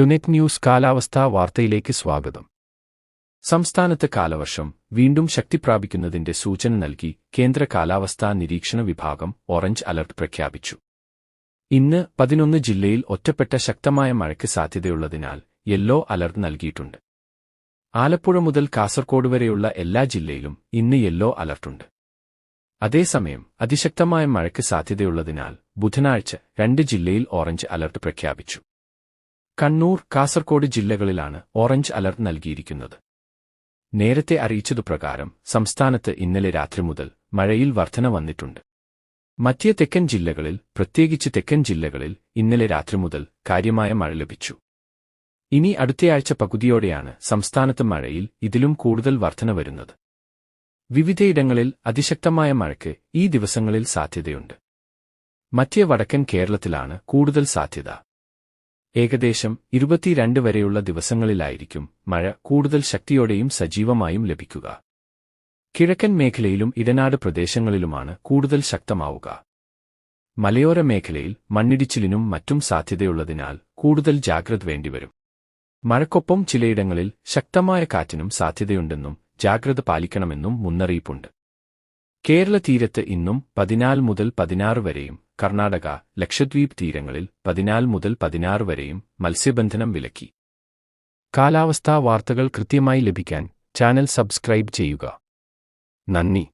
ടുനെറ്റ് news കാലാവസ്ഥാ വാർത്തയിലേക്ക് സ്വാഗതം. സംസ്ഥാനത്ത് കാലവർഷം വീണ്ടും ശക്തി പ്രാപിക്കുന്നതിന്റെ സൂചന നൽകി കേന്ദ്ര കാലാവസ്ഥാ നിരീക്ഷണ വിഭാഗം ഓറഞ്ച് അലർട്ട് പ്രഖ്യാപിച്ചു. ഇന്ന് പതിനൊന്ന് ജില്ലയിൽ ഒറ്റപ്പെട്ട ശക്തമായ മഴയ്ക്ക് സാധ്യതയുള്ളതിനാൽ യെല്ലോ അലർട്ട് നൽകിയിട്ടുണ്ട്. ആലപ്പുഴ മുതൽ കാസർകോട് വരെയുള്ള എല്ലാ ജില്ലയിലും ഇന്ന് യെല്ലോ അലർട്ടുണ്ട്. അതേസമയം അതിശക്തമായ മഴയ്ക്ക് സാധ്യതയുള്ളതിനാൽ ബുധനാഴ്ച രണ്ട് ജില്ലയിൽ ഓറഞ്ച് അലർട്ട് പ്രഖ്യാപിച്ചു. കണ്ണൂർ കാസർകോട് ജില്ലകളിലാണ് ഓറഞ്ച് അലർട്ട് നൽകിയിരിക്കുന്നത്. നേരത്തെ അറിയിച്ചതുപ്രകാരം സംസ്ഥാനത്ത് ഇന്നലെ രാത്രി മുതൽ മഴയിൽ വർധന വന്നിട്ടുണ്ട്. മധ്യ തെക്കൻ ജില്ലകളിൽ പ്രത്യേകിച്ച് തെക്കൻ ജില്ലകളിൽ ഇന്നലെ രാത്രി മുതൽ കാര്യമായ മഴ ലഭിച്ചു. ഇനി അടുത്തയാഴ്ച പകുതിയോടെയാണ് സംസ്ഥാനത്ത് മഴയിൽ ഇതിലും കൂടുതൽ വർധന വരുന്നത്. വിവിധയിടങ്ങളിൽ അതിശക്തമായ മഴയ്ക്ക് ഈ ദിവസങ്ങളിൽ സാധ്യതയുണ്ട്. മധ്യ വടക്കൻ കേരളത്തിലാണ് കൂടുതൽ സാധ്യത. ഏകദേശം ഇരുപത്തിരണ്ട് വരെയുള്ള ദിവസങ്ങളിലായിരിക്കും മഴ കൂടുതൽ ശക്തിയോടെയും സജീവമായും ലഭിക്കുക. കിഴക്കൻ മേഖലയിലും ഇടനാട് പ്രദേശങ്ങളിലുമാണ് കൂടുതൽ ശക്തമാവുക. മലയോര മേഖലയിൽ മണ്ണിടിച്ചിലിനും മറ്റും സാധ്യതയുള്ളതിനാൽ കൂടുതൽ ജാഗ്രത വേണ്ടിവരും. മഴക്കൊപ്പം ചിലയിടങ്ങളിൽ ശക്തമായ കാറ്റിനും സാധ്യതയുണ്ടെന്നും ജാഗ്രത പാലിക്കണമെന്നും മുന്നറിയിപ്പുണ്ട്. കേരള തീരത്ത് ഇന്നും പതിനാല് മുതൽ പതിനാറ് വരെയും കർണാടക ലക്ഷദ്വീപ് തീരങ്ങളിൽ പതിനാല് മുതൽ പതിനാറ് വരെയും മത്സ്യബന്ധനം വിലക്കി. കാലാവസ്ഥാ വാർത്തകൾ കൃത്യമായി ലഭിക്കാൻ ചാനൽ സബ്സ്ക്രൈബ് ചെയ്യുക. 难逆。